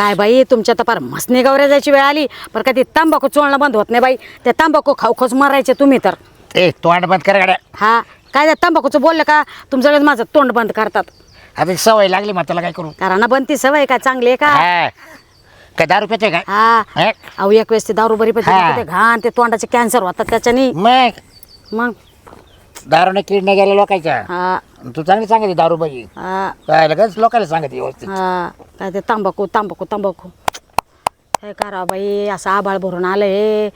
काय बाई तुमच्या तर फार मसने गवऱ्या जायची वेळ आली. पण कधी तांबाखू चोळणं बंद होत नाही बाई. त्या तांबाखू खाऊ खोच मरायचे तुम्ही तर. ए तोंड बंद कर गाड्या. हा काय त्या तंबाखूचं बोललं का? तुमच्याकडे माझं तोंड बंद करतात. आता सवय लागली मग त्याला काय करू. कारण बनती सवय काय चांगली आहे का? हा. काय दारू रुपयाचे काय? हा. हे? अहो एक वेळेस ते दारू बरी हा. ते घाण ते तोंडाचे कॅन्सर होतात त्याच्यानी. मग? मग? दारूने किडण्या गेल्या लोकांच्या. हा. तू चांगली सांगते दारू बाई हा. काय लगेच लोकांना सांगते व्यवस्थित. हा. काय ते तांबाखू तांबाखू तांबाखू. काय करा बाई असं आबाळ भरून आलंय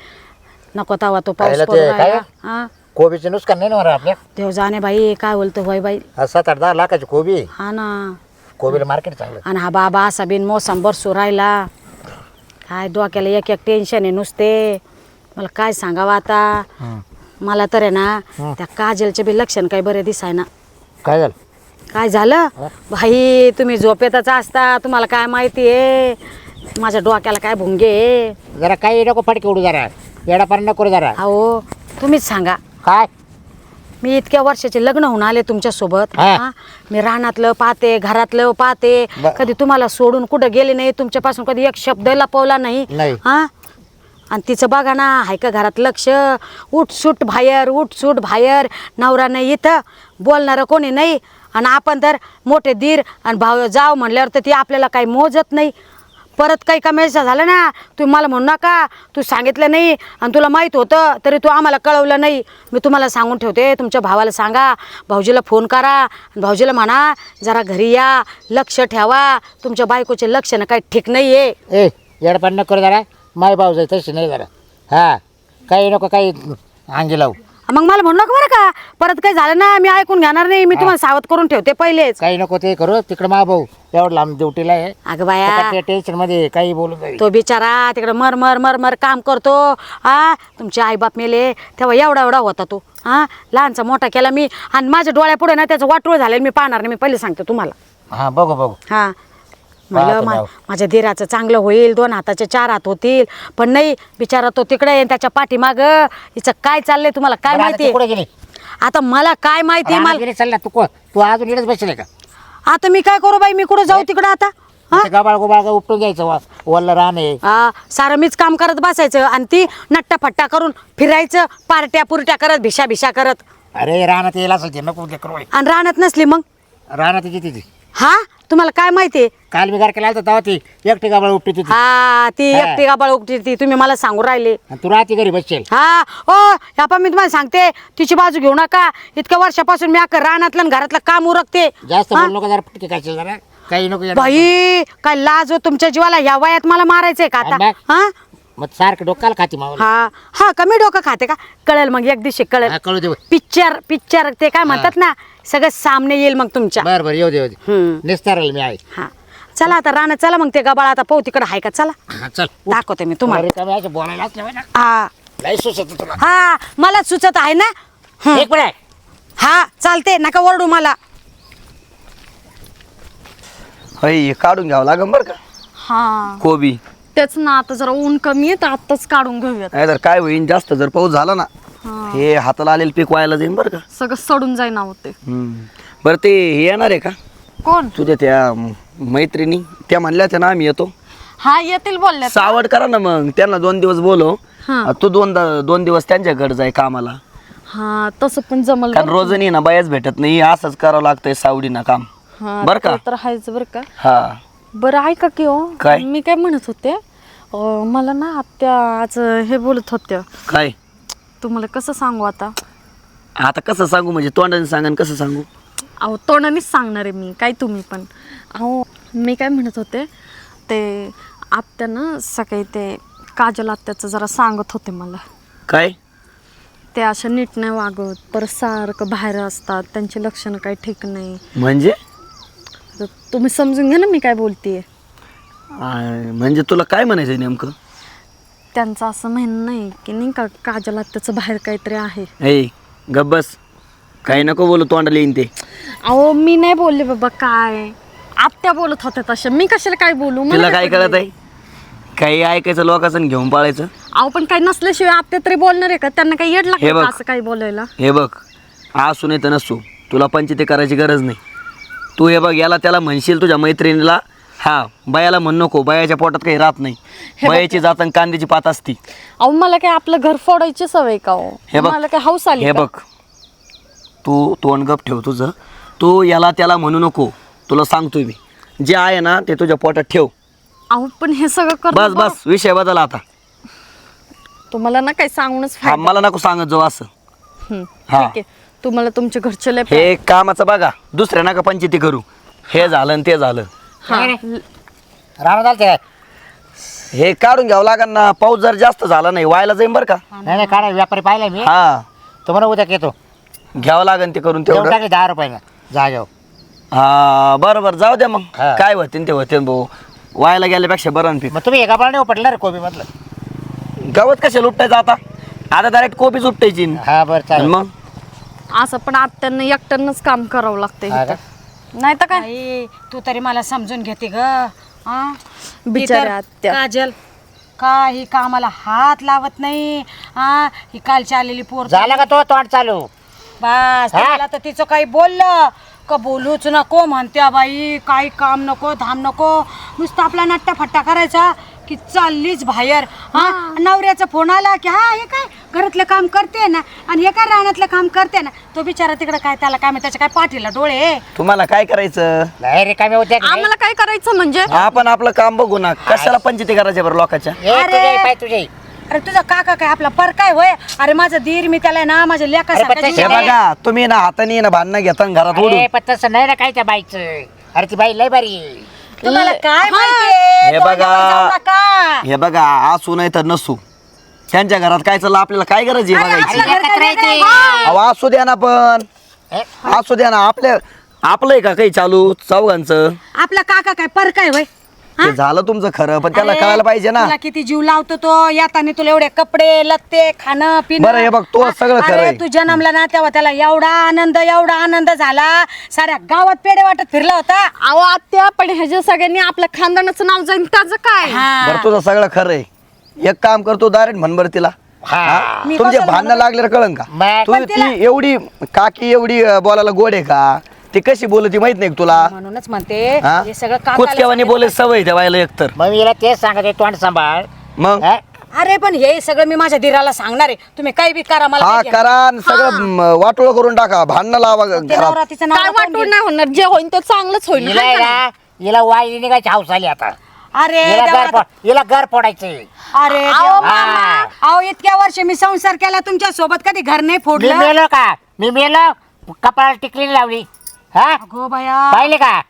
नको तवा तो पाऊस पाहिलं ते पडून काय? राहिला. हा. कोबीचे नुकसान नाही ना मला आपल्या? देव जाणे बाई काय बोलतो होय बाई. हा सात आठ दहा लाखाची कोबी. हा ना. कोबीला मार्केट चांगलं. आणि हा बाबा असा बिन मोसम बरसू राहिला. काय डोक्याला एक एक टेन्शन आहे नुसते. मला काय सांगावं आता? मला तर आहे ना त्या काजलचे बी लक्षण काही बरे दिसाय ना काय झालं? काय झालं? भाई तुम्ही झोपेतच असता तुम्हाला काय माहिती आहे? माझ्या डोक्याला काय भुंगे आहे? जरा काही नको फटके उडू जरा. येडापर्यंत नको रे जरा. अहो तुम्हीच सांगा. काय? मी इतक्या वर्षाचे लग्न होऊन आले तुमच्यासोबत. हा. हा? मी रानातलं पाहते घरातलं पाहते. ब- कधी तुम्हाला सोडून कुठं गेले नाही तुमच्यापासून कधी एक शब्द लपवला नाही. नाही. हा? आणि तिचं बघा ना हाय का घरात लक्ष. उठसूट बाहेर उठसूट बाहेर. नवरा नाही इथं. बोलणारं कोणी नाही. आणि आपण तर मोठे धीर आणि भाव जाव म्हणल्यावर तर ती आपल्याला काही मोजत नाही. परत काही कमेसा झालं ना तू मला म्हणू नका. तू सांगितलं नाही आणि तुला माहीत होतं तरी तू आम्हाला कळवलं नाही. मी तुम्हाला सांगून ठेवते तुमच्या भावाला सांगा. भाऊजीला फोन करा आणि भाऊजीला म्हणा जरा घरी या लक्ष ठेवा. तुमच्या बायकोचे लक्ष ना काही ठीक नाही आहे ए येडापर्यंत नको रे जरा. माय भाऊ जाय तशी नाही जरा. हा काही नको काही अंगी लावू. मग मला म्हणू नका बरं का. परत काही झालं ना मी ऐकून घेणार नाही. मी तुम्हाला सावध करून ठेवते पहिलेच. काही नको ते करू. तिकडे मा भाऊ एवढं लांब ड्युटीला आहे. अगं बाया. टेन्शनमध्ये काही जाईल. तो बिचारा तिकडे मर मर मर मर काम करतो. हा तुमचे आईबाप मेले. तेव्हा एवढा एवढा होता तो. हा लहानचा मोठा केला मी. आणि माझ्या डोळ्यापुढे ना त्याचं वाटोळ झालं मी पाहणार नाही. मी पहिले सांगते तुम्हाला. हा बघू बघू. हा. म्हणलं मा-. माझ्या धीराचं चांगलं होईल दोन हाताचे चार हात होतील पण नाही बिचारा तो तिकडे आहे, त्याच्या पाठीमाग हिचं काय चाललंय तुम्हाला काय माहिती? कुठे गेली? आता मला काय माहिती मला चालला तू को- तू अजून इकडेच बसले का? आता मी काय करू बाई? मी कुठं जाऊ तिकडं आता? हा? ते गबाळ गोबाळ उपटून घ्यायचं वा वल्ल रान आहे. आ, सारं मीच काम करत बसायचं आणि ती नट्टा फट्टा करून फिरायचं पार्ट्या पुरट्या करत भिशा भिशा करत. अरे रानात येईल असेल ते नको ते करू आणि रानात नसली मग? रानात तिची तिची हा? तुम्हाला काय माहितीये काल मी केला होता तेव्हा ती एकटी गबाळ उपटी तिची हा ती हा. एकटी गाबाळ उगती ती तुम्ही मला सांगू राहिले. आणि तू राहते घरी बसशील. हा ओ ह्या पण मी तुम्हाला सांगते. तिची बाजू घेऊ नका. इतक्या वर्षापासून मी अख्खं रानातलं आणि घरातलं काम उरकते. जास्त हा? बोल नको जरा काही नको. बाई काय लाज हो तुमच्या जीवाला? या वयात मला मारायचंय का आता? मग? मग सारखं डोक्याला खाती मावलं. हा हा कमी डोकं खाते का? कळेल मग एक दिवशी कळेल. हा, कळू दे. पिक्चर पिक्चर ते काय म्हणतात ना सगळं सामने येईल मग तुमच्या. बरं बरं येऊ दे येऊ दे. हम्म. मी आहे. हा. चला आता राणा चला मग ते गबाळ आता पाहू तिकडं आहे का? चला. हा, चल. दाखवते मी तुम्हाला. असं बोलायला असलं ना. हा. लय सुचत तुला. हा मला सुचत आहे ना? हं. एक मिनिट. हा चालते नका ओरडू मला. हे काढून घ्यावं लागेल बरं का? हा. कोबी. तेच ना आता जरा ऊन कमी आहे तर आत्ताच काढून घेऊयात. नाही तर काय होईन जास्त जर पाऊस झाला ना हा. हे हाताला आलेलं पीक व्हायला जाईन बरं का. सगळं सडून जाईन होते हम्म. बरं ते हे येणार आहे का? कोण? तुझ्या त्या म, मैत्रिणी त्या म्हणल्या त्या ना आम्ही येतो. हा येतील बोलल्यात सावड करा ना मग त्यांना दोन दिवस बोलव. हा. तू दोन दोन दिवस त्यांच्याकडे जाय कामाला. हा तसं पण जमल कारण बरं. रोजनी ना बायाच भेटत नाही असंच करावं लागतंय सावडीना काम. हा, बरं का? ते तर आहेच बरं का. हा. बरं ऐका की हो. काय? मी काय म्हणत होते अं, मला ना आत्या आज हे बोलत होत्या. काय? तुम्हाला कसं सांगू आता? आता कसं सांगू? म्हणजे तोंडाने सांगा कसं सांगू? अहो तोंडानेच सांगणार आहे मी काय तुम्ही पण. अहो मी काय म्हणत होते ते आत्या ना सकाळी ते काजल आत्याचं जरा सांगत होते मला. काय? ते अशा नीट नाही वागत परत सारखं बाहेर असतात त्यांची लक्षणं काही ठीक नाही. म्हणजे? तर तुम्ही समजून घ्या ना मी काय बोलतेय. आ, म्हणजे तुला काय म्हणायचं नेमकं? त्यांचं असं म्हणणं नाही की नाही का काजल आत्याचं बाहेर काहीतरी आहे. ए गब्बस काही नको बोलू तोंडाला येईन ते. अहो मी नाही बोलले बाबा काय. आत्या बोलत होत्या तशा. मी कशाला काय बोलू? मला तुला काय कळत आहे काही ऐकायचं लोकांचं आणि घेऊन पाळायचं. अहो पण काही नसल्याशिवाय आत्या तरी बोलणार आहे का? त्यांना काही येड हे लागतं बघ. का असं काही बोलायला? हे बघ. असू नाही तर नसू तुला पंचायती करायची गरज नाही. तू हे बघ याला त्याला म्हणशील तुझ्या मैत्रिणीला हा बायाला म्हण नको बायाच्या पोटात काही राहत नाही. हे बघ. बायाची जात आणि कांद्याची पात असती. अहो मला काय आपलं घर फोडायची सवय का हो? हे बघ मला काय हौस आली हे का? बघ तू तोंड गप ठेव तुझं. तू याला त्याला म्हणू नको तुला सांगतोय मी. जे आहे ना ते तुझ्या पोटात ठेव. अहो पण हे सगळं कर बस बस विषय बदल आता. तुम्हाला ना काही सांगूनच हा फायदा. मला नको सांगत जाऊ असं. हम्म, हा. ठीक आहे. तुम्हाला तुमच्या घरचे लय हे कामाचं बघा. दुसऱ्या नका पंचायती करू. हे झालं आणि ते झालं. हा. ते हे काढून घ्यावं लागेल ना. पाऊस जर जास्त झाला नाही व्हायला जाईन बरं का? नाही नाही काढा. व्यापारी पाहिला मी. हा. तो म्हणा उद्या येतो घ्यावं लागेल ते करून तेवढं. तेवढं टाकले दहा रुपयाला जागेवर हा बरं बरं. जाऊ द्या मग. हा. काय होते ते होते भाऊ. व्हायला गेल्यापेक्षा बरं पीक मग तुम्ही एका पाणी पडलं रे कोबी मधलं. गवत कशा लुटायचं आता? आता डायरेक्ट कोबीच उपटायची हा बरं चालेल. मग? असं पण आत्यांना एकट्यानंच काम करावं लागतंय हा इथं. नाही तर काय आई तू तरी मला समजून घेते ग हा? बिचाऱ्या ती तर आत्या. काजल काही कामाला हात लावत नाही हा ही कालची आलेली पोर झालं का तो तोंड चालू बस हा? मला तर तिचं काही बोललं का बोलूच नको म्हणत्या बाई काही काम नको धाम नको नुसतं आपला नट्टा फट्टा करायचा की चाललीच बाहेर. हा नवऱ्याचा फोन आला की हा हे काय? घरातलं काम करते ना आणि हे काय रानातलं काम करते ना? तो बिचारा तिकडे काय त्याला काय माहीत, त्याच्या काय पाठीला डोळे आहे. तुम्हाला काय करायचं? नाही रिकामी होते आम्हाला काय करायचं म्हणजे? आपण आपलं काम बघू ना. कशाला पंचायती करायच्या बरं लोकांच्या? तुझे पाय तुझे अरे तुझा काका काय आपला पर काय होय? अरे माझं धीर मी त्याला ना माझ्या लेखा अरे, हे बघा तुम्ही ना हाताने ना भांडणं घेता आणि घरात ओढून. अरे पण तसं नाही ना काय त्या बाईचं. अरे ती बाई लय बारी आहे. तुम्हाला काय हा. माहितीये? हे बघा. जाऊ नका. हे बघा असू नाही तर नसू त्यांच्या घरात काय चाललं आपल्याला काय गरज आहे बघायची काय? अहो असू द्या ना पण हे? असू द्या ना आपल्या आपलंय का काही चालू चौघांचं आपला काका काय पर काय हा? ते झालं तुमचं खरं पण त्याला अरे, कळायला पाहिजे ना. तुला किती जीव लावतो तो येताना तुला एवढे कपडे लत्ते खाणं पिणं. बरं, हे बघ, तो सगळं अरे, खरं आहे. तू जन्मला ना तेव्हा त्याला एवढा आनंद एवढा आनंद झाला. साऱ्या गावात पेढे वाटत फिरला होता. अहो आत्या पण ह्याच्या सगळ्यांनी आपल्या खानदानाचं नाव जाईन त्याचं काय? हा. बरं तुझं सगळं खरं आहे. एक काम करतो डायरेक्ट म्हण बरं तिला. हा. हा? मी तुमचे कशाला भांडणं लागले कळन का? मग- तू पण तिला- ती एवढी काकी एवढी अं, बोलायला गोड आहे का? ती कशी बोलती माहीत नाही का तुला? म्हणूनच म्हणते हा? हे सगळं काकाला कुचक्यावानी बोले सवय ठेवायला एकतर मग मी हिला तेच सांगत आहे, तोंड सांभाळ. मग? हा? अरे पण हे सगळं मी माझ्या धीराला सांगणार आहे. तुम्ही काही बी करा मला हा काही. करा आणि सगळं वाटोळ करून टाका. भांडणं लावा ते घरात. नवरा तिचं नाव काय कोण वाटून घेईल? नाही होणार? जे होईल ते चांगलंच होईल हिला हाय का? नाही? हिला निघायची हाऊस आली आता. अरे हिला देवा, घर पो- हिला घर फोडायचंय. अरे अहो, देवा. मामा. अहो इतक्या वर्ष मी संसार केला तुमच्यासोबत कधी घर नाही मी फोडलं? मेलो का? मी मेलो? कपाळाला टिकली लावली. हा? अगो बाया. पाहिले का?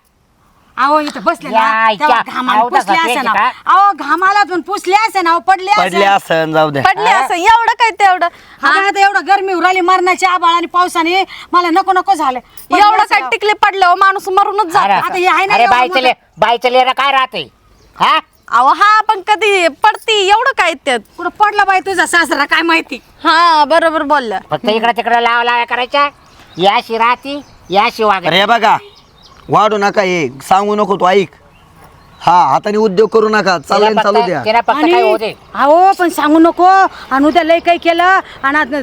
अहो इथं बसले या, तेव्हा. घामाला अहो, पुसले तसं असे ना? अहो. घामाला पण पुसले असे ना अहो, पडले पडले असे असं जाऊ द्या पडले असं एवढं काय तेवढं? हा? आता एवढं गरमी उराली मरणाची आबाळ आणि पावसाने. मला नको नको झालं. एवढं काय ना. टिकले पडले हो माणूस मरूनच जात. अरे आता हे आहे ना अरे एवढं बाईचं मोठं. ले बाईचं लेणं काय राहते? हा? अहो हा पण कधी पडती एवढं काय त्यात? कुठं पडला बाई तुझा सासरा काय माहिती? हा बरोबर बोलल्या फक्त इकडे तिकडे लावा लावा करायच्या. याशी राहती. याशी वागत अरे हे बघा वाढू नका हे. सांगू नको तू ऐक. हा हाताने उद्योग करू नका. चालू तिला चालू फक्त- द्या. तिला फक्त काय होते अहो पण सांगू नको. आणि उद्या लय काही केलं आणि आता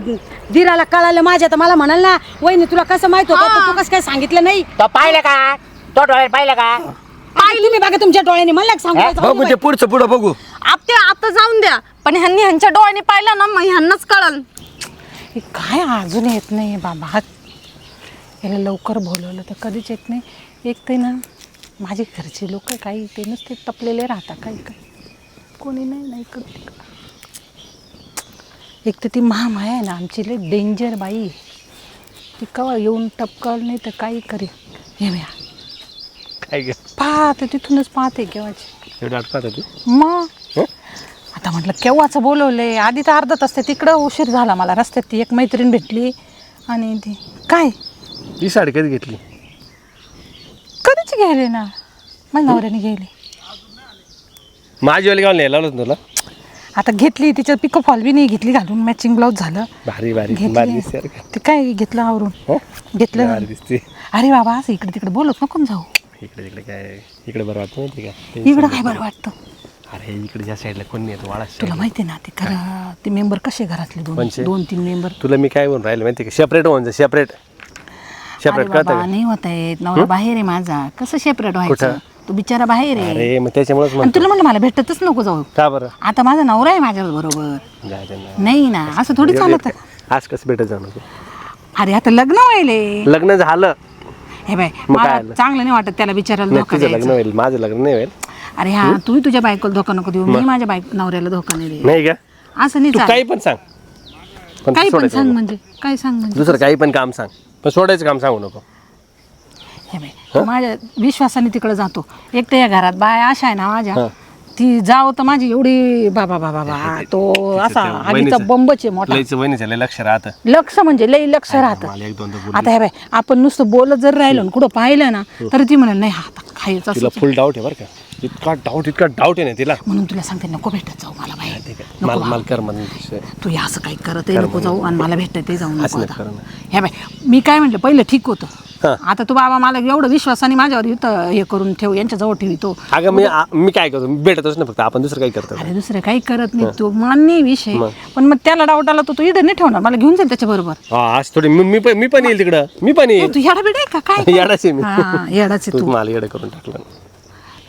धीराला कळालं माझ्या तर मला म्हणाल ना वहिनी तुला कसं माहीत होतं? तर तू कसं काय सांगितलं नाही? तो पाहिलं का? तो डोळ्यात पाहिलं का? पाहिली. तुम्ही बघा तुमच्या डोळ्याने मला सांगू? जाऊ दे बघू ते पुढचं पुढं बघू. आपते आता जाऊन द्या. पण ह्यांनी ह्यांच्या डोळ्याने पाहिलं ना मग ह्यांनाच कळल. हे काय अजून येत नाही बाबा? याला लवकर बोलवलं. तर कधीच येत नाही. एक ते ना माझे घरचे लोक काही ते नुसते टपलेले राहतात काही काही कोणी नाही नाही तिकडं. एक तर ती महामाया आहे ना आमची लई डेंजर बाई ती कवा येऊन टपकल नाही तर काही करेल. हे म्या काय ग? पाहते तिथूनच पाहते केव्हाची. एवढं आठवत होती मग? आता म्हटलं केव्हाचं बोलवले आधी तर अर्धा तास ते तिकडं उशीर झाला मला. रस्त्यात ती एक मैत्रीण भेटली. आणि ती काय? ही साडी कधी घेतली. कधीच गेले ना माझ्या नवऱ्याने गेले माझी वाली गाव न्यायला लावलं तुला? आता घेतली तिच्यात पिको फॉल बी नाही घेतली घालून मॅचिंग ब्लाऊज झालं. भारी भारी भारी दिसते घेतली यार. ते काय घेतलं आवरून? हो? घेतलं. भारी दिसते. अरे बाबा असं इकडे तिकडे बोलत नको जाऊ. इकडे इकडे काय इकडे बरं वाटतं माहिती का? इकडं काय बरं वाटतं? अरे इकडे ज्या साईडला कोण नाही येतो वाडा तुला माहिती ना ते करा ते मेंबर कसे घरातले दोन कोणचे? दोन तीन मेंबर तुला मी काय म्हणून राहिलं माहिती का? सेपरेट होऊन जा सेपरेट सेपरेट बाबा का? नाही होत आहेत. नवरा बाहेर आहे माझा. कसं सेपरेट व्हायचं? तो बिचारा बाहेर आहे. अरे मग त्याच्यामुळेच आणि म्हणतो. तुला म्हणलं मला भेटतच नको जाऊ. का बरं? आता माझा नवरा आहे माझ्या बरोबर. जाऊ दे ना. नाही ना असं थोडी चालत. आज कसं भेटत जाणार? तू अरे आता लग्न व्हायले लग्न झालं. हे बाय मग काय मला आलं? चांगलं नाही वाटत त्याला बिचारायला धोका तुझं लग्न द्यायचा होईल माझं लग्न नाही होईल. अरे हा तू तुझ्या बायकोला धोका नको देऊ. मी माझ्या बायको नवऱ्याला धोका नाही दे नाही का? असं नाही तू चालत. काही पण सांग. पण काही पण सोडायचं सांग. म्हणजे काय सांग म्हणजे. दुसरं काही पण काम सांग. पण सोडायचं काम सांगू नको. हे बाई माझ्या विश्वासाने तिकडे जातो. एक तर या घरात बाय अशा आहे ना माझ्या. ती जाव तर माझी एवढी बाबा बाबा बा तो असा त्या आधीचा वहिनीचं- बंबच आहे मोठा. लईचं लय लक्ष राहतं. लक्ष म्हणजे लई लक्ष राहतं. मला एक दोनदा बोलली. आता हे बाय आपण नुसतं बोलत जर राहिलो ना कुठं पाहिलं ना तर ती म्हणाल नाही हा आता खायचं तिला असंच आहे." फुल डाऊट आहे बरं का. इतका डाऊट इतका डाऊट आहे ना तिला. म्हणून तुला सांगते नको भेटत जाऊ मला ठीक आहे. नको मला. मला कर म्हणून तू हे असं काही करत नको जाऊ आणि मला भेटत ते जाऊ नको आता. ना. हे बाय मी काय म्हटलं पहिलं ठीक होतं. आता तू बाबा मला एवढं विश्वासाने माझ्यावर इथं हे करून ठेव यांच्या जवळ ठेवितो अगं मी आ- मी काय करतो? मी भेटतच नाही फक्त आपण दुसरं काही करतो. अरे दुसरं काही करत नाही तो मान्य आहे विषय. पण मग त्याला डाऊट आला तर तो इथं नाही ठेवणार मला घेऊन जाईल त्याच्या बरोबर हा आज थोडी मी मी पण मी पण येईल तिकडं. मी पण येईल. तू येडा बिडा आहे का? काय येडाच आहे मी. हा, येडाच आहे तू तू. मला येडं करून टाकलं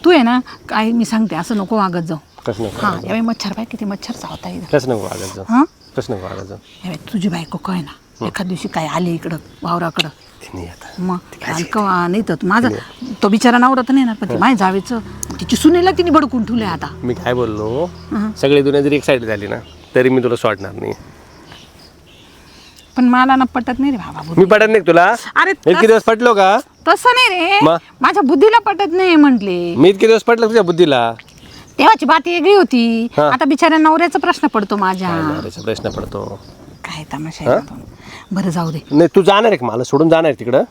तू आहे ना काय मी सांगते असं नको वागत जाऊ. कसं नको हा यावेळी मच्छर बाय किती मच्छर चावता इथं कसं नको वागत जाऊ? हा? कसं नको वागत जाऊ? यावेळी तुझी बायको काय ना एखाद दिवशी काय आली इकडं वावराकडं. आता मग कवा नाही तर माझा तो बिचारा नवरा तर नाही ना पण ती माझ्या जावेचं तिची सुनेला तिने बडकून ठेवलंय आता. मी काय बोललो? सगळी दुनिया जरी एक साईड झाली ना तरी मी तुला सोडणार नाही. पण मला ना पटत नाही रे बाबा. मी पडत नाही का तुला? अरे इतके दिवस पटलो का? तसं नाही रे. मग? माझ्या बुद्धीला पटत नाही म्हंटले. मी इतके दिवस पटलो तुझ्या बुद्धीला? तेव्हाची बात वेगळी होती. हा. आता बिचाऱ्या नवऱ्याचा प्रश्न पडतो माझ्या. मारायचा प्रश्न पडतो? काय तमाशा आहे. बरं जाऊ दे. नाही तू जाणार आहे का? मला सोडून जाणार आहे तिकडं?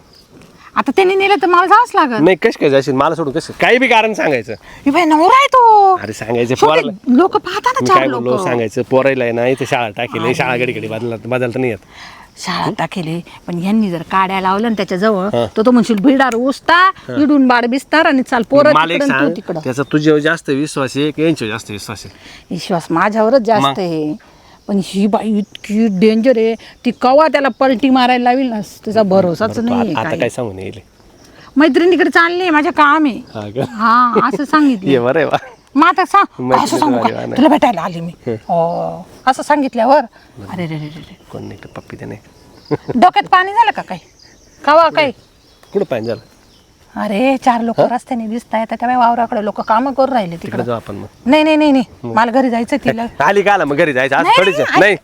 आता त्यांनी नेलं तर मला जावंच लागल. नाही कश काय जाशील? मला सोडून कसं काही बी कारण सांगायचं. हे बाई नवरा आहे तो. अरे सांगायचं पोराला. लोक पाहता ना चार काय बोललो लोक. सांगायचं पोरायला आहे ना इथे शाळा टाकेल शाळा घडी बदला बदलता नाही येत शाळा टाकेले पण यांनी जर काड्या लावल्या ना त्याच्याजवळ तर तो म्हणशील भिडार उचता इडून बाड बिस्तार आणि चाल पोरं मला एक तिकडं सांग त्याचा तुझ्यावर जास्त विश्वास आहे की यांच्यावर जास्त विश्वास आहे? विश्वास माझ्यावरच जास्त? आहे. पण ही बाई इतकी डेंजर आहे. ती कवा त्याला पलटी मारायला लावील ना त्याचा भरोसाच बरं, तू नाही आता काय सांगून येईल? मैत्रिणीकडे चालले माझ्या काम आहे. हा का? हा असं ये सांगितलं बरं. आहे मग आता सांग असं सांगू का. तुला भेटायला आले मी. हो. असं सांगितल्यावर. अरे रे रे रे रे. कोण नाही का पप्पी त्याने. डोक्यात पाणी झालं का काय कवा काय कुठं पाहिजे झालं? अरे चार लोक रस्त्याने दिसत आहेत त्या वावराकडे लोक काम करून राहिले तिकडे जाऊ आपण मग. नाही नाही नाही नाही. मला घरी जायचं तिला. आली का आला? मग घरी जायचं. आज नाही, थोडीच नाही, नाही.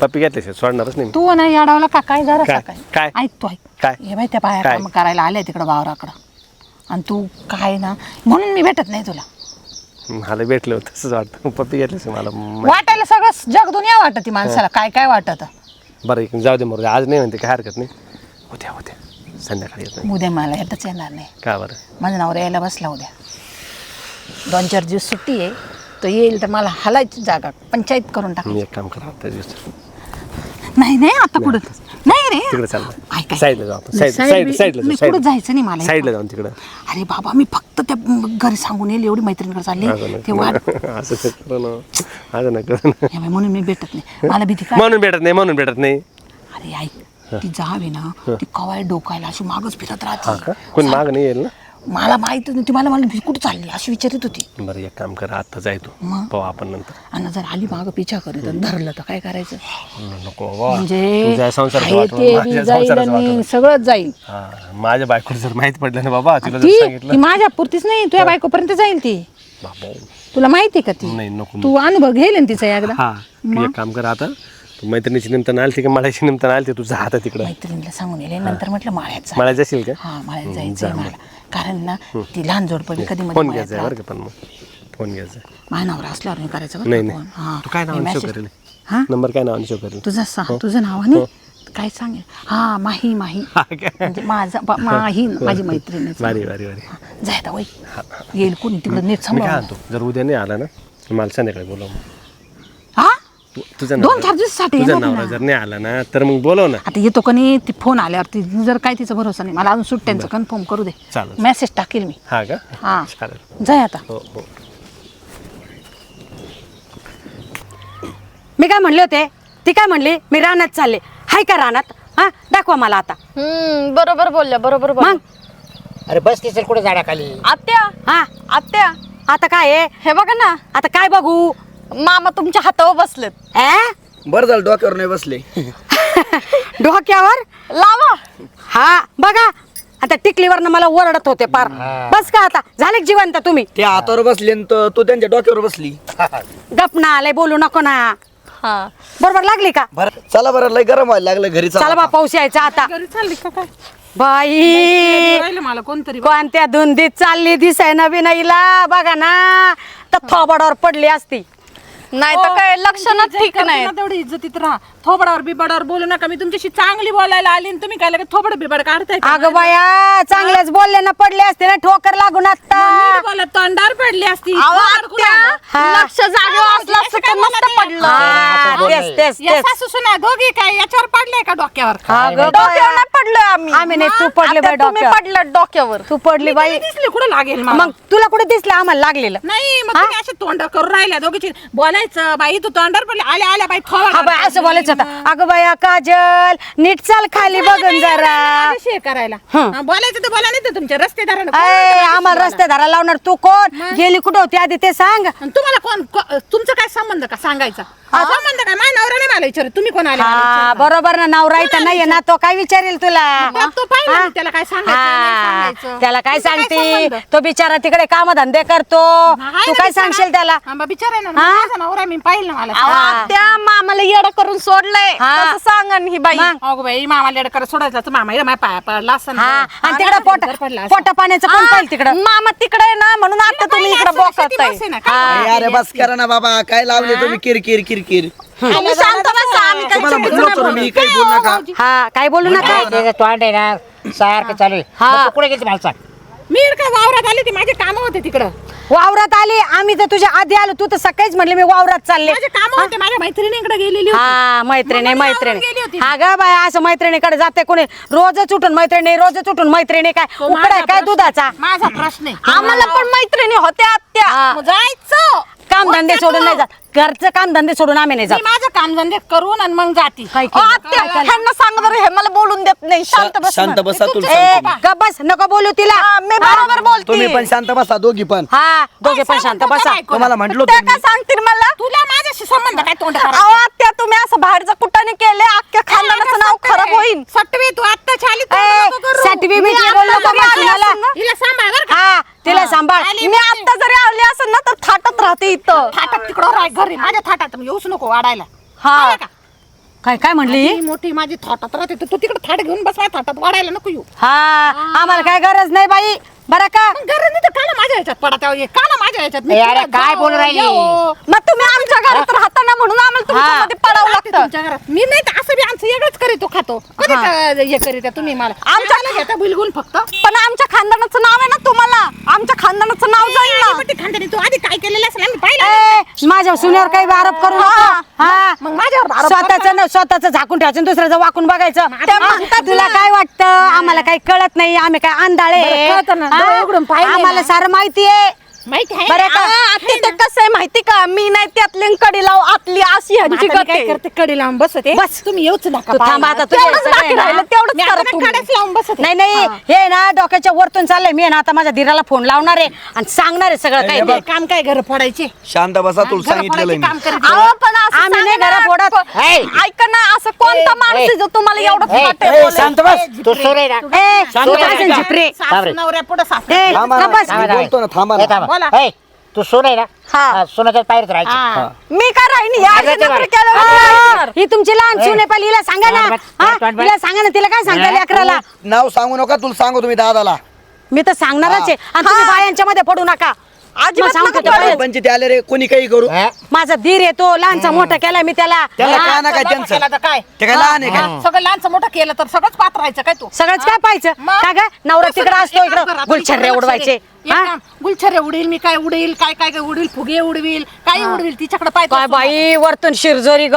पप्पी घेतल्याशिवाय सोडणारच नाही मी. तू ना याडावला का? काय जरा काय? काय काय? ऐक तू ऐक. काय? हे बाई त्या बाया काय? काम करायला आल्या तिकडं वावराकडं. आणि तू काय ना म्हणून मी भेटत नाही तुला. मला भेटलं होतं तसंच वाटतं. पप्पी घेतल्याशिवाय मला मा- वाटायला सगळं जग दुनिया वाटत ती माणसाला. काय काय वाटत? बरं एक जाऊ दे मरू दे. आज नाही म्हणते काय हरकत नाही. होत्या होत्या संध्याकाळी येत. नाही उद्या मला येतच येणार नाही. का बरं? माझा नवरा यायला बसला उद्या. दोन चार दिवस सुट्टी आहे. तो येईल तर मला हलायची जागा पंचायत करून टाक मी एक काम करा आता दिवस नाही नाही आता कुठं? नाही रे. तिकडे ऐक, चाललं. ऐक. साईडला जाऊ आपण. नाही, साईड साईड साईडला नाही, जाऊ कुठं जायचं नाही मला साईडला जाऊन तिकडं. अरे बाबा मी फक्त त्या घरी सांगून येईल एवढी मैत्रिणीकडे चालली. असं ते वाट नको असं नाही करू ना. असं नाही करू ना बाई, म्हणून मी भेटत नाही. मला भीती काय म्हणून भेटत नाही म्हणून भेटत नाही. अरे ऐक. ती जावे ना ती कवाय डोकायला अशी मागच फिरत हा का? राहते कोणी माग नाही येईल ना? मला माहीत नाही ती मला मला कुठं चालली? अशी विचारित होती. बरं एक काम कर आता जाय तू. मग? पाहू आपण नंतर. आणि जर आली माग पिछा करीत आणि धरलं तर काय करायचं? नको बाबा. म्हणजे तुझ्या संसाराचं आहे वाटोळं, ते माझ्या बी जाईल संसाराचं आणि वाटोळं. सगळंच जाईल. हा, माझ्या बायकोला जर माहीत पडलं ना बाबा तिला जर ती सांगितलं. माझ्या पुरतीच नाही तुझ्या बायकोपर्यंत जाईल ती. बाबा. तुला माहिती आहे का ती? नाही नको तू अनुभव घेईल ना तिचा एकदा. हा तू एक काम कर आता. मैत्रिणीची निमतान आलती का? मळ्याची निमतान आलती तू जा आता तिकडं. मैत्रिणीला सांगून येईल. नंतर म्हटलं माळ्यात जा. मळ्यात जाशील का? हा माळ्यात जायचंय मला. कारण ना ती लहान जोडपडी कधी मध्ये फोन मळ्यात घ्यायचा बरं का पण मग. फोन घ्यायचा. माझ्या नवरा असल्यावर मी करायचं बरं नाही का नाही फोन. हा. तू काय मी नावाने शो message- करेल? हा? नंबर काय नावाने शो करेल? तुझं सांग तुझं नाव आणि काय सांगेल? हा माही माही. म्हणजे माझा बा- माही माझी मैत्रीण आहे. भारी भारी भारी. जाय आता वय. येईल कोणी तिकडे नीट मी काय सांभाळ आणतो? जर उद्या नाही आला ना मला संध्याकाळी बोलव. हा तू- तुझा दोन चार दिवसासाठी तुझा येणार नवरा ना. जर नाही आला ना तर मग बोलव ना. आता येतो का नाही ती फोन आल्यावरती जर काय तिचा भरोसा नाही मला अजून सुट्ट्यांचं कन्फर्म करू दे. चालेल. मेसेज टाकेल मी. हा का? हा. चालेल. जाय आता. हो हो. मी काय म्हणले होते? ती काय म्हणली? मी रानात चालले. हाय का रानात? हा? दाखवा मला आता. हम्म बरोबर बोलल्या बरोबर बोलल्या. मग? अरे बस तिसर कुठे झाडाखाली? आत्या हा? आत्या. आता काय आहे? हे बघा ना. आता काय बघू? मामा तुमच्या हातावर बसलेत. बरं झालं डोक्यावर नाही बसले. डोक्यावर? लावा. हा बघा. आता टिकलीवरनं मला ओरडत होते पार. बस का आता? झाले का जिवंत तुम्ही? ते हातावर बसले न तो तो त्यांच्या डोक्यावर बसली. गप ना आलंय बोलू नको ना. हा. बरोबर लागली का? बरं चला बरं लय गरम व्हायला लागलं घरी. चला बा पाऊस यायचा आता. घरी चालली का काय? बाई. राहिलं मला कोणतरी. कोणत्या धुंदीत चालली दिसाय ना बिनाईला बघा ना. तर थोबाडावर पडली असती. नाही तर काय लक्षणच ठीक नाही तेवढी इज्जतीत राहा. थोबडावर बिबडावर बोलू नका. मी तुमच्याशी चांगली बोलायला आली आणि तुम्ही काय लगेच थोबड बिबड काढताय? का? अगं बाया चांगल्याच बोलले ना पडले असते ना ठोकर लागून आता नीट बोला तोंडावर पडली असती. अहो, थोबाड कुठं आलं? हा. लक्ष जागेवर असलं असतं तर नसतं पडलं. हा, असं तेच बोलले. तेच या तेच. सासू सुना दोघी काय याच्यावर पडले का डोक्यावर? अगं डोक्यावर बाया. नाही पडलोय आम्ही. आम्ही नाही, तू पडली तुम्ही डोक्यावर. पडलं डोक्यावर. तू पडली बाई. दिसले कुठं लागेल मला? मग तुला कुठे दिसलं आम्हाला लागलेलं? नाही मग तुम्ही असे तोंड करून राहिल्या दोघीची. बोलायचं बाई तू तोंडावर पडली. आल्या आल्या बाई हा बाय असं बोलायचं होतं अगं बाया काजल नीट चाल खाली बघून जरा. हे करायला. हा, बोलायचं तर बोला नाही तर तुमच्या अय, म्हणतं माझ्याशी आम्हाला? रस्तेदारा लावणार. तू कोण? गेली कुठं होती? आधी ते सांग. आणि तुम्हाला कोण को- तुमचं काय संबंध का? सांगायचा. संबंध काय? माझ्या नवऱ्याने मला विचारत तुम्ही कोण आले? मला हा विचारता. बरोबर ना. नवरा इथं नाहीये ना तो काय विचारेल तुला? मग तो पाहिलं हा? मी त्याला काय सांगायचं, नाही सांगायचं. त्याला काय सांगते? संबंध? तो बिचारा तिकडे काम धंदे करतो तू ना काय बिचारा. सांगशील त्याला? हा, बिचारा ना हा? माझा नवरा मी पाहिलं ना मला. आत्या मामाला येड करून सोडलंय. हा. तसं सांगा ना ही बाई. मग? अगो बाई मामा लेडकर सोडायचा तर मामा इकडे माझ्या पाया पडला असं हा. आणि तिकडे पोट पोट पाण्याचं कोण पाहिजे तिकडं? मामा तिकडे आहे ना म्हणून आता तुम्ही इकडे बोकताय अरे बस करा ना बाबा. काय लावले तुम्ही? किर किर किर किर तुम्ही शांत बसा आम्ही काही तुम्हाला चुकीचं म्हणलो नाही होतो ना बोलत. मी काही बोलू नका. हा काय बोलू नका. तोंड आहे ना सारखं चालू आहे. हा. मग तू कुठे गेली मला सांग मी इकडे काय वावरात आली ती माझे काम होते तिकडं. वावरात आली. आम्ही तर तुझ्या आधी आलो. तू तर सकाळीच म्हटले मी वावरात चालले. माझे काम होते. माझ्या मैत्रिणीकडे गेलेली. हा मैत्रिणी मग मी वावरात गेली मैत्रिणी होती. हा ग बाय असं मैत्रिणीकडे जाते कोणी. रोजच उठून मैत्रिणी रोजच उठून मैत्रिणी काय? उकडा माझा काय प्रश्न- दुधाचा? माझा प्रश्न आहे. आम्हाला पण मैत्रिणी होत्या आत्या. हा. मग जायचं. काम धंदे सोडून नाही जात. घरचं काम धंदे सोडून आम्ही नाही मी जात. माझं काम धंदे करून आणि मग जाती. काय ओ, केलं? आत्या काय केलं? ह्यांना सांग बरं हे मला बोलून देत नाही. शांत बस शांत ना. बसा तुला ए सांगतो मी. गप बस नको बोलू तिला. हा, मी बरोबर बोलते. तुम्ही पण शांत बसा दोघी पण. हा दोघे पण शांत बसा. तुम्हाला म्हटलो त्या काय सांगतील मला? तुला माझ्याशी संबंध काय तोंड अहो आत्या तुम्ही असं बाहेरचं कुठाने केले? अख्ख्या खानदानाचं नाव खराब होईल सटवी तू आत्ताची आली तू ए, नको करू. सटवी बिटवी मी बोलू आत्ता नको जरी आली सुनाला. असेल ना, हिला सांभाळ बरं का? हा तिला सांभाळ. आली मी आता जरी आले असेल ना तर थाटत राहते इथं. थाटात तिकडं राह घरी माझ्या थाटात येऊच नको वाढायला. हा. कळलं का? काय काय म्हणली? मोठी माझी थाटात राहते तर तू तिकडे थाट घेऊन बस माझ्या थाटात वाढायला नको येऊ. हा आम्हाला काय गरज नाही बाई. बरं का? मग गरज नाही तर काला माझ्या ह्याच्यात ह्याच्यात मी अरे काय जाऊ, बोलू राहिली? येऊ. मग तुम्ही आमच्या घरात राहता ना म्हणून आम्हाला तुमच्यामध्ये पडावं लागतं. तुमच्या घरात. मी नाही तर असं बी आमचं वेगळंच करीतो खातो. कधी का- हे करीत आहे तुम्ही मला. आमच्या घेता बिलगुल फक्त. पण आमच्या खानदानाचं नाव आहे ना तुम्हाला. आमच्या खानदानाचं नाव जाईल ना. आधी खानदानी तू आधी काय केलेलं असेल आम्ही पाहिलं ए, माझ्या सुनेवर काही आरोप करू नका. हा मग माझ्यावर आरोप स्वतःच न स्वतःच झाकून ठेवायचं दुसऱ्याचं वाकून बघायचं. त्या हा, म्हणतात तुला ना. काय वाटतं? आम्हाला काही कळत नाही आम्ही काय आंधळे बरं, कळतं ना, हा? डोळे उघडून पाहिले आम्हाला ना. सारं माहिती आहे माहिती आहे बरं का? आ, ते तर कसं आहे माहिती का मी नाही त्यातली कडी लाव आतली अशी ह्यांची आता मी गत काय. करते कडी लावून बसते बस. तुम्ही येऊच नका तू थांब पाहायला. आता तुझे तेवढंच सगळे बाकी ना. राहिलं तेवढंच मी करा आता तुम्ही. कडेच लावून बसते नाही नाही हे ना डोक्याच्या वरतून चाललंय मी ना आता माझ्या धीराला फोन लावणार आहे आणि सांगणार आहे सगळं काही काम काय घर फोडायचे शांत बसा तुला घरं सांगितलेलं फोडायचे काम मी करीत अहो, पण असं आम्ही नाही सांगा घरं ना. फोडत. ऐका ना असं कोणता माणूस आहे जो तुम्हाला एवढं ए, वाटेल ए, बोलेल? शांत बस तू सोर आहे ना ए, शांत तू बसा. काय सांगशील, प्रे? सासू नवऱ्या पुढे सासू ए, थांबा का ना, बस? मी बोलतो ना थांबा ए, ना थांबा. बोला. ए, तू सोन आहे ना? हा. हा, सोनाच्या पायरीत राहायची. हा. मी काय राहीन या नोकरी. केलं बरं. हा, तुमची लहान सून आहे पण हिला सांगा ना. हा? हिला सांगा ना तिला काय सांगता अकराला नाव सांगू नका तुला सांगू तुम्ही दादाला. मी तर सांगणारच आहे. आणि तुम्ही बायांच्या मध्ये पडू नका. अजिबात मग सांगतो नका ते पडू. पहिलेच. पंचायती आले रे कोणी काही करू? हा? माझा धीर येतो लहानचा मोठा केलाय मी त्याला. त्याला हा, काय ना काय लग्न केलं त्यांचं तर काय? ते काय लहान आहे का? हा, सगळं लहानचं मोठं केलं तर सगळंच पात्र राहायचं काय तू? सगळंच काय पाहायचं? मग? काय नवरा तिकडे नाही, असतो इकडं? गुलछर्रे उडवायचे. काम, गुलछरे उडील मी काय उडील काय काय काय उडील फुगे उडवील काय उडवील तिच्याकडे पाय काय बाई वरतून शिरजोरी ग.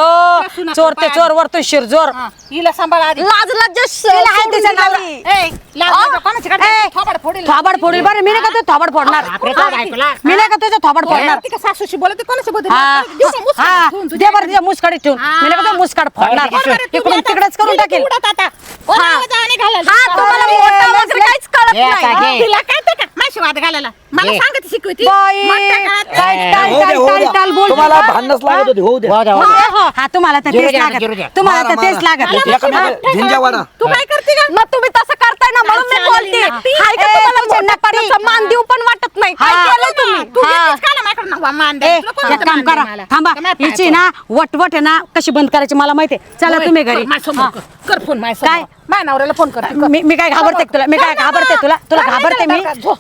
चोर ते. चोर वरतून शिरजोर. हिला सांभाळ आधी. लाज लज्जा तिला आहे तिचा नवरा. ए, लाज लाजा कोणाची काढते? ए, थोबाड फोडील. थोबाड फोडील. बरं मी नाही का तुझं थोबाड फोडणार? काय बायकोला? मी नाही का तुझं थोबाड फोडणार? ती का सासूशी बोलते कोणाशी बोलते? हा. का हा. तुझ्या दे बरं तिच्या मुसकाडीत ठेवून. मी नाही का तुझं मुसकाड फोडणार? तू इकडून तिकडेच करून तू टाकेल? उडत आता. कोणाला जाणे घालायला? हा तुम्हाला मोठा वगैरे काहीच कळत नाही. तिला कळतं का? माशी वाद घालायला मला. सांगत शिकवती बाई मोठ्या काळात काय टाल होऊ द्या, टाल होऊ टाल द्या. टाल बोल तुम्हाला भांडणच लागत होती होऊ द्या हो हो. हा, हा तुम्हाला तर जिरू तेच द्या, जिरू लागत. तुम्हाला मारा, तर तेच मारा. लागत झिंजावाडा तू काय करते का मग तुम्ही तसं करताय ना म्हणून मी बोलते. हाय का तुम्हाला. मान देऊ पण वाटत नाही काय हा. केलं तुम्ही तू हा. घेतलीस का ना माझ्याकडून नवा मान ए द्यायला? तुला कोणाचं एक काम मान करा मला? थांबा पाया हिची? ना वटवट आहे ना कशी बंद करायची मला माहिती आहे. चला होय, तुम्ही कर, घरी माझ्यासमोर हा. कर. कर फोन काय? माझ्या नवऱ्याला फोन कर मी मी काय घाबरते का तुला मी काय घाबरते तुला तुला घाबरते मी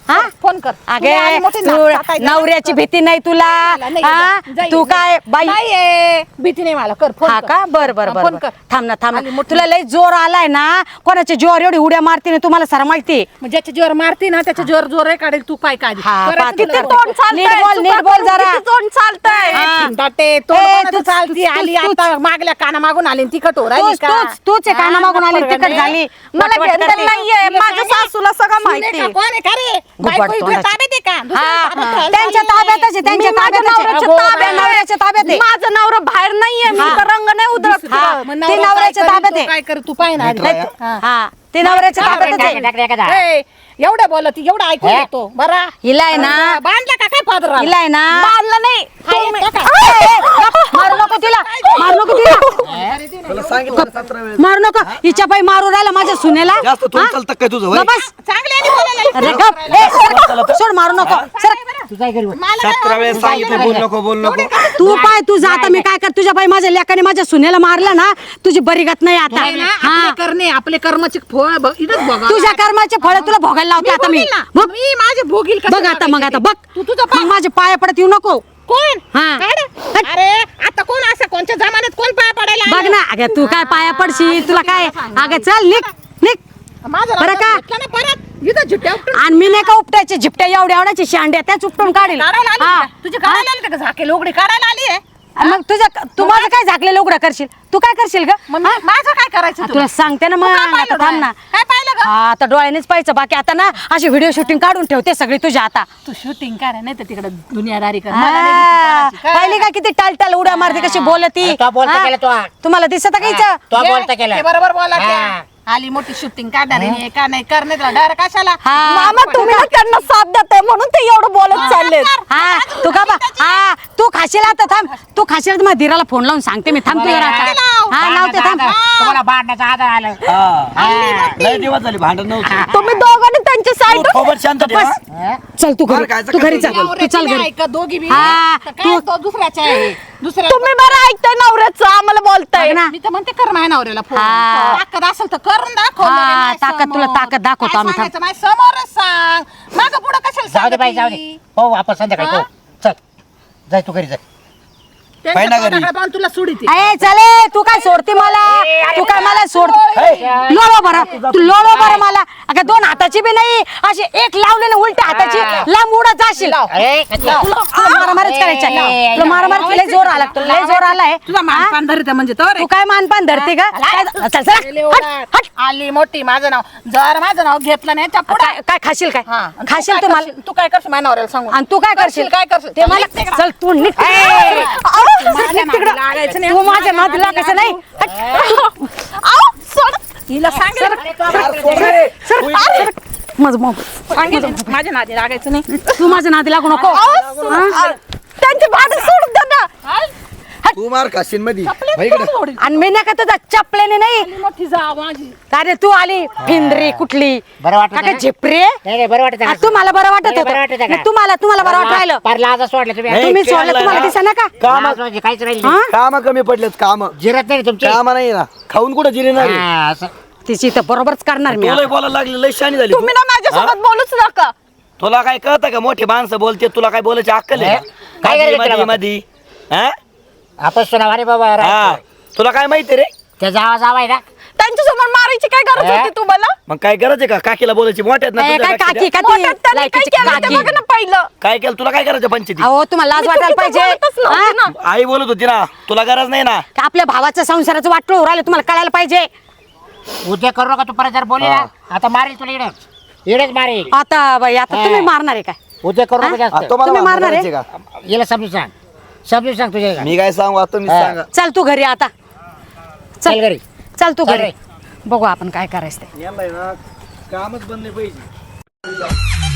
हा फोन कर. अगे तू टाकायची. नवऱ्याची भीती नाही तुला? नाही, हा? जाई, तू जाई. काय बाई नाहीये. भीती नाही मला. कर फोन हा कर. का? बर बर हा, बर फोन बर. कर. थांब ना थांब आली ना मोठी तुला लय जोर आलाय ना? कोणाच्या जोर एवढी उड्या मारते ना तुम्हाला सारा माहिती? आहे. मग ज्याच्या जोर मारती ना त्याच्या जोर जोर काढेल. तू पाय काढ. हा, पा, किती करायचं तोंड तुला नीट बोल, नीट बोल जरा. तोंड चालतंय? हा. दाटे तो ए, तू तूच- चालती? तूच- आली तूच- आता मागल्या काना मागून आली तिखट हो राहिली तूच का? तूच तूच आहे काना मागून आली तिकट झाली. मला वटवट घेतलं करते. नाहीये. माझ्या सासूला सगळं सुने माहिती का? कोण आहे का रे? गुब्बाड. बायको तोंडाची. ताब्यात आहे का ताब्यात त्यांच्या आहे. त्यांच्या मी माझ्या आहे. नवऱ्याच्या अगो, ताब्यात. नवऱ्याच्या ताब्यात आहे माझा नवरा बाहेर नाहीये मी हा. तर रंग नाही उधळत हा. फिरत. मग ती नवरा काय नवऱ्याच्या ताब्यात तो आहे. काय कर तू पाय ना आधी. नाही, हा. हा ते नवऱ्याच्या आहे. ए, एवढं बोलत एवढं ऐकून हे? येतो बरा. हिला आहे ना. बांधला का काय फादर हिला आहे ना. बांधलं नाही. मारू नको तिला मारू नको तिला. तुला सांगितलं ना सतरा वेळेस. मारू नको. हिच्या पायी मारू राहिला माझ्या सुनेला. जास्त तोंड हा? चालतं काय तुझं होय? गप बस. चांगल्याने बोलायला. अरे गप. ए, सर, सोड मारू नको. सर तू काय करू मला काय सतरा वेळेस सांगितलं बोल नको बोल नको. तू पाय तू जा आता मी काय कर तुझ्या पायी माझ्या लेकाने माझ्या सुनेला मारलं ना तुझी बरी गत नाही आता. नाही ना, हा. आपले करणे आपले कर्माचे फळ ब- इथंच बघा. तुझ्या कर्माचे फळ तुला भोगायला लावते आता मी. बघ. मी माझे भोगील कसं बघ आता मग आता बघ. तू तुझं मग माझे पाया पडत येऊ नको. कोण? हा. काढ. अरे आता कोण असं कोणत्या जमान्यात कोण पाय पडायला बघ आलं? ना अगं तू काय पाया पडशील? तुला काय? अगं चल निक निक माझं बरं का? ना परत. इथं झुट्या उपटून आणि मी नाही का उपटायचे? झिपट्या एवढ्या एवढ्याची शांड्या त्याच उपटून काढील. काढायला आली हा. का? तुझी काढायला आली का? झाके लोगडी काढायला आली आहे. मग तुझं तू माझं काय झाकलेलं उघडं करशील तू काय करशील ग मग मी- माझं काय करायचं तुला? तुला सांगते ना तू मग काय पाहिलं आता थांब ना डोळ्यात? काय पाहिलं ग हा आता डोळ्यानेच पाहायचं बाकी आता ना अशी व्हिडिओ शूटिंग काढून ठेवते सगळी तुझ्या आता तू शूटिंग करा नाही तर तिकडे दुनियादारी कर मला नाही हा? पाहिली का किती टाल टाल उड्या मारते कशी बोलती अरे, तो बोलता हा? तो. तुम्हाला दिसत का हिचं? तो ये, बोलता बरोबर बोला त्या. हा. आली मोठी शूटिंग काढणारी नाही का नाही? कर नाही डायरेक्ट कशाला. मामा तुम्ही ना त्यांना साथ देताय म्हणून ते एवढं बोलत चाललेत. हा तू का बा हा तू खाशील आता थांब. तू खाशील तर मग धीराला फोन लावून सांगते मी थांब तुझ्या आता. हा लावते थांब. तुम्हाला भांडण्याचा आधार आलं. हा. लय दिवस झाले भांडण नव्हतं. तुम्ही दोघांनी त्यांची साईड तू थोबड शांत ठेव? चल तू घरी तू घरी चल. तू चल घरी का दोघी बी हा, तर काय तू- तो दुसऱ्याचा आहे दुसऱ्या तुम्ही बरं ऐकताय नवऱ्याचं आम्हाला बोलताय ना. मी तर म्हणते कर माझ्या नवऱ्याला फोन हा. ताकद असेल तर करून दाखव हा, माझ्या ताकद तुला. ताकद दाखवतो काय आम्ही. सांगायचं माझ्या समोरच सांग माग पुढं कशाला जाऊ दे बाई जाऊ दे सांगती? हो आपण संध्याकाळी हा? हो चल जाय तू घरी जाय त्यांच्या पाहिना घरी. तोंडाकडे पाहून तुला सोडीते. अरे चले तू काय सोडते मला? तू काय मला सोड लोळो बरं. तू लोळो बरं मला. अगं दोन हाताची बी नाही अशी एक लावली ना उलट्या हाताची लांब उडत जाशील. तुला तुला मारामारीच करायची आहे. तुला मारामारी लय जोर आला तुला लय जोर आलाय तुझा मानपान धरित म्हणजे तर तू काय मानपान धरते का काय- चल. चल हट, हट. आली मोठी माझं नाव. जर माझं नाव घेतलं नाही त्या पुढे. काय काय खाशील काय? खाशील तू मला तू काय करशील? माझ्या नवऱ्याला सांगू. आणि तू काय करशील काय करशील? ते मला चल तू निघ. लागायचं नाही. तू माझ्या नादी लागायचं नाही. हट. हिला सांगेल तू इकडे. माझं मोबाईल सांगेल माझ्या नादी लागायचं नाही. तू माझ्या नादी लागू नको. हा? त्यांची भांडण सोडून ना. तू मार खाशील इकडे. आणि मी नाही का तुझा चपलेने नाही? मोठी जा माझी. का रे तू आली? फिंदरी कुठली? बरं वाटत का आहे? झिपरे? नाही नाही बरं वाटत आ, तुम्हाला बरं वाटत नाही, बरं वाटत होतं का? तुम्हाला तुम्हाला बरं वाटत राहिलं. पार लाजा सोडले तुम्ही. नाही, तुम्ही ते सोडलं तुम्हाला ना. दिसा का? काम लाज म्हणजे काहीच राहिली हा? काम कमी पडलेत काम. जिरत नाही तुमची. काम नाही ना. खाऊन कुठं जिरेणार आहे? हा, असं. तिची तर बरोबरच करणार मी. बोलायला लागली लय शानी झाली तू. तुम्ही ना माझ्यासोबत बोलूच नका. तुला काय कळतं का? मोठी माणसं बोलते तुला काय बोलायची अक्कल आहे हे? काय मधी- मधी- मधी? हा? आपण सुनावारी बाबा हा. तुला काय माहिती रे? त्या जावा जावाय ना. त्यांच्यासमोर मारायची काय गरज हा? होती तुम्हाला? मग काय करायचं का? काकीला बोलायची मोठ्यात ना ए, काय काकी काकी द्या. का मोठ्यात ती त्यांनी काय लायकीची केलं ते काकी. बघा ना पहिलं. काय केलं? तुला काय करायचं पंचायती अहो तुम्हाला लाज वाटायला पाहिजे. बोलतच नव्हती हा? ना. आई बोलत होती ना तुला गरज नाही ना. का आपल्या भावाचं संसाराचं वाटलं राहिलं तुम्हाला कळायला पाहिजे. उद्या करू नका तू परत जर बोलली ना आता मारेल तुला इडच. इडच मारेल. आता बाई आता हा. तुम्ही मारणार आहे काय? उद्या करू नका जास्त. तुम्ही मारणार आहे? करायचे का? समजून सांग. समजून सांग तुझ्या मी काय सांगू आता तुम्ही हा. सांगा. चल तू घरी आता. चल घरी. चल तू चल घरी. रे. बघू आपण काय करायचं ते. यांना आहे ना कामच बंद नाही पाहिजे.